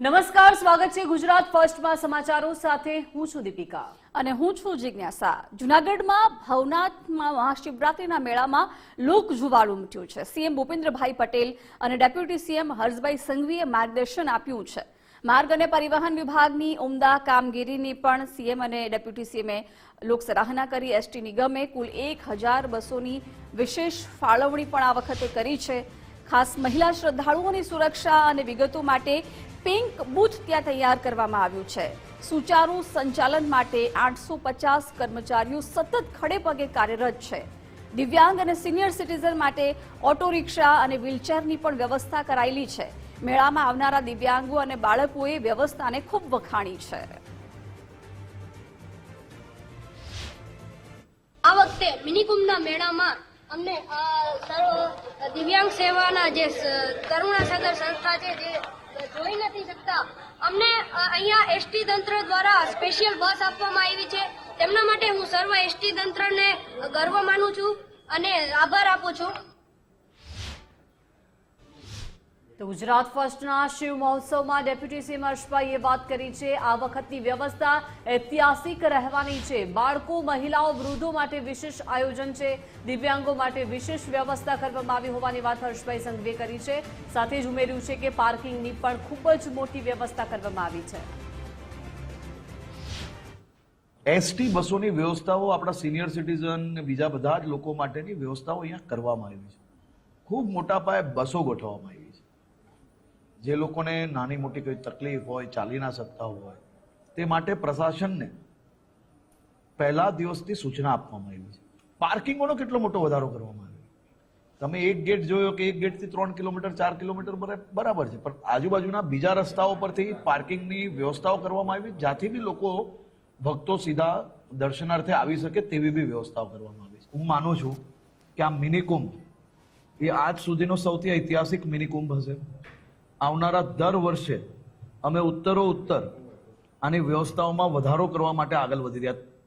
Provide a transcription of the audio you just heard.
નમસ્કાર, સ્વાગત છે ગુજરાત ફર્સ્ટમાં સમાચારો સાથે હું છું દીપિકા. અને હું છું જિજ્ઞાસા. જુનાગઢમાં ભવનાથમાં મહાશિવરાત્રિના મેળામાં લોક જુવાળ ઉમટ્યું છે. સીએમ ભૂપેન્દ્રભાઈ પટેલ અને ડેપ્યુટી સીએમ હર્ષભાઈ સંઘવીએ માર્ગદર્શન આપ્યું છે. માર્ગ અને પરિવહન વિભાગની ઉમદા કામગીરીની પણ સીએમ અને ડેપ્યુટી સીએમે લોક સરાહના કરી. એસટી નિગમે કુલ એક હજાર બસોની વિશેષ ફાળવણી પણ આ વખતે કરી છે. ખાસ મહિલા શ્રદ્ધાળુઓની સુરક્ષા અને વિગતો માટે પિંક બૂથ ત્યાં તૈયાર કરવામાં આવ્યું છે. સુચારુ સંચાલન માટે આઠસો પચાસ કર્મચારીઓ સતત ખડે પગે કાર્યરત છે. દિવ્યાંગ અને સિનિયર સિટીઝન માટે ઓટો રિક્ષા અને વ્હીલચેરની પણ વ્યવસ્થા કરાયેલી છે. મેળામાં આવનારા દિવ્યાંગો અને બાળકોએ વ્યવસ્થાને ખૂબ વખાણી છે. આ વખતે મિનિકુંભના મેળામાં અમને સર્વ દિવ્યાંગ સેવાના જે સ- કરુણા સાગર સંસ્થા છે જે જોઈ નથી શકતા, અમને અહીંયા એસટી તંત્ર દ્વારા સ્પેશિયલ બસ આપવામાં આવી છે. તેમના માટે હું સર્વ એસટી તંત્રને ગર્વ માનું છું અને આભાર આપું છું. તો ગુજરાત ફર્સ્ટના શિવ મહોત્સવમાં ડેપ્યુટી સીએમ હર્ષભાઈએ વાત કરી છે. આ વખતની વ્યવસ્થા ઐતિહાસિક રહેવાની છે. બાળકો, મહિલાઓ, વૃદ્ધો માટે વિશેષ આયોજન છે. દિવ્યાંગો માટે વિશેષ વ્યવસ્થા કરવામાં આવી હોવાની વાત હર્ષભાઈ સંઘવીએ કરી છે. સાથે જ ઉમેર્યું છે કે પાર્કિંગની પણ ખૂબ જ મોટી વ્યવસ્થા કરવામાં આવી છે. એસટી બસોની વ્યવસ્થાઓ આપણા સિનિયર સિટીઝન બીજા બધા જ લોકો માટેની વ્યવસ્થાઓ અહીંયા કરવામાં આવી છે. ખૂબ મોટા પાયે બસો ગોઠવવામાં આવી જે લોકોને નાની મોટી કોઈ તકલીફ હોય, ચાલી ના શકતા હોય, તે માટે પ્રશાસનને પહેલા દિવસથી સૂચના આપવામાં આવી છે. પાર્કિંગોનો કેટલો મોટો વધારો કરવામાં આવ્યો. તમે એક ગેટ જોયો કે એક ગેટથી ત્રણ કિલોમીટર, ચાર કિલોમીટર બરાબર છે. પણ આજુબાજુના બીજા રસ્તાઓ પરથી પાર્કિંગની વ્યવસ્થાઓ કરવામાં આવી, જ્યાંથી બી લોકો ભક્તો સીધા દર્શનાર્થે આવી શકે તેવી બી વ્યવસ્થાઓ કરવામાં આવી છે. હું માનું છું કે આ મિની કુંભ એ આજ સુધીનો સૌથી ઐતિહાસિક મિની કુંભ હશે. આવનારા દર વર્ષે અમે ઉત્તરો ઉત્તર આની વ્યવસ્થાઓમાં વધારો કરવા માટે આગળ વધી રહ્યા